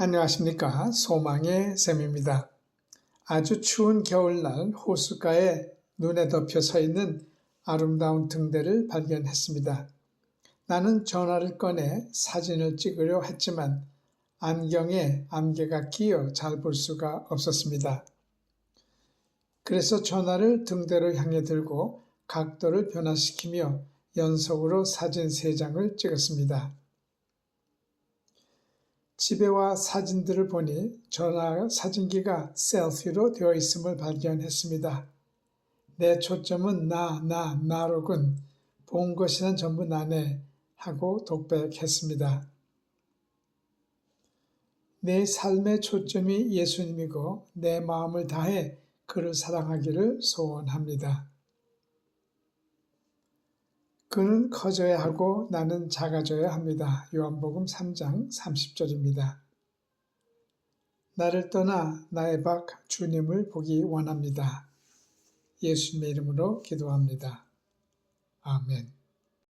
안녕하십니까. 소망의 샘입니다. 아주 추운 겨울날 호숫가에 눈에 덮여 서 있는 아름다운 등대를 발견했습니다. 나는 전화를 꺼내 사진을 찍으려 했지만 안경에 안개가 끼어 잘 볼 수가 없었습니다. 그래서 전화를 등대로 향해 들고 각도를 변화시키며 연속으로 사진 세 장을 찍었습니다. 집에 와 사진들을 보니 전화 사진기가 셀피로 되어 있음을 발견했습니다. 내 초점은 나, 나, 나로군. 본 것이란 전부 나네. 하고 독백했습니다. 내 삶의 초점이 예수님이고 내 마음을 다해 그를 사랑하기를 소원합니다. 그는 커져야 하고 나는 작아져야 합니다. 요한복음 3장 30절입니다. 나를 떠나 나의 밖 주님을 보기 원합니다. 예수님의 이름으로 기도합니다. 아멘.